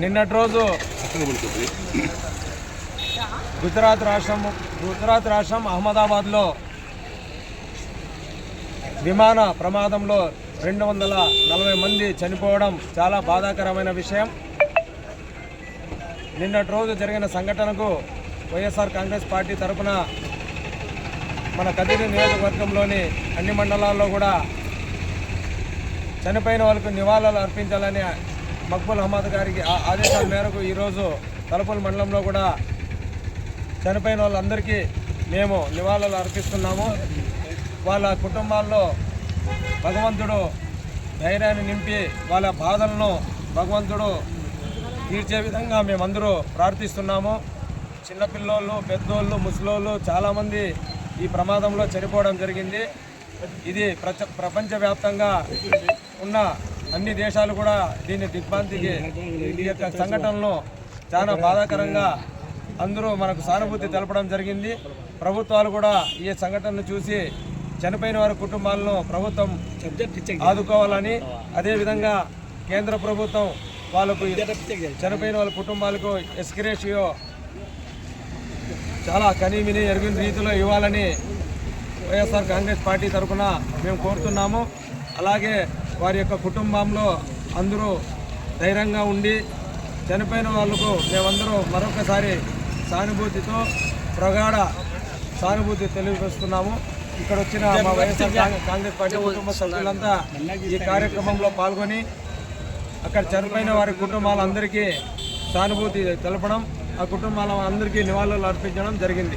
నిన్నటి రోజు గుజరాత్ రాష్ట్రం గుజరాత్ రాష్ట్రం అహ్మదాబాద్లో విమాన ప్రమాదంలో రెండు వందల నలభై మంది చనిపోవడం చాలా బాధాకరమైన విషయం. నిన్నటి రోజు జరిగిన సంఘటనకు వైఎస్ఆర్ కాంగ్రెస్ పార్టీ తరఫున మన కదిరి నియోజకవర్గంలోని అన్ని మండలాల్లో కూడా చనిపోయిన వాళ్ళకు నివాళులు అర్పించాలని మక్బుల్ అహ్మద్ గారికి ఆ- ఆదేశాల మేరకు ఈరోజు తలుపుల మండలంలో కూడా చనిపోయిన వాళ్ళందరికీ మేము నివాళులు అర్పిస్తున్నాము. వాళ్ళ కుటుంబాల్లో భగవంతుడు ధైర్యాన్ని నింపి వాళ్ళ బాధలను భగవంతుడు తీర్చే విధంగా మేమందరూ ప్రార్థిస్తున్నాము. చిన్నపిల్లోళ్ళు పెద్దోళ్ళు ముసలోళ్ళు చాలామంది ఈ ప్రమాదంలో చనిపోవడం జరిగింది. ఇది ప్రచ ప్రపంచవ్యాప్తంగా ఉన్న అన్ని దేశాలు కూడా దీన్ని దిగ్భ్రాంతికి ఈ యొక్క సంఘటనలో చాలా బాధాకరంగా అందరూ మనకు సానుభూతి తెలపడం జరిగింది. ప్రభుత్వాలు కూడా ఈ సంఘటనను చూసి చనిపోయిన వారి కుటుంబాలను ప్రభుత్వం ఆదుకోవాలని అదేవిధంగా కేంద్ర ప్రభుత్వం వాళ్ళకు చనిపోయిన వాళ్ళ కుటుంబాలకు ఎస్కిరేషియో చాలా కనీమిని ఎరిగిన రీతిలో ఇవ్వాలని వైఎస్ఆర్ కాంగ్రెస్ పార్టీ తరఫున మేము కోరుతున్నాము. అలాగే వారి యొక్క కుటుంబంలో అందరూ ధైర్యంగా ఉండి చనిపోయిన వాళ్ళకు మేమందరూ మరొకసారి సానుభూతితో ప్రగాఢ సానుభూతి తెలియజేస్తున్నాము. ఇక్కడ వచ్చిన మా వైఎస్ఆర్ కాంగ్రెస్- కాంగ్రెస్ పార్టీ కుటుంబ సభ్యులంతా ఈ కార్యక్రమంలో పాల్గొని అక్కడ చనిపోయిన వారి కుటుంబాలందరికీ సానుభూతి తెలపడం ఆ కుటుంబాల అందరికీ నివాళులు అర్పించడం జరిగింది.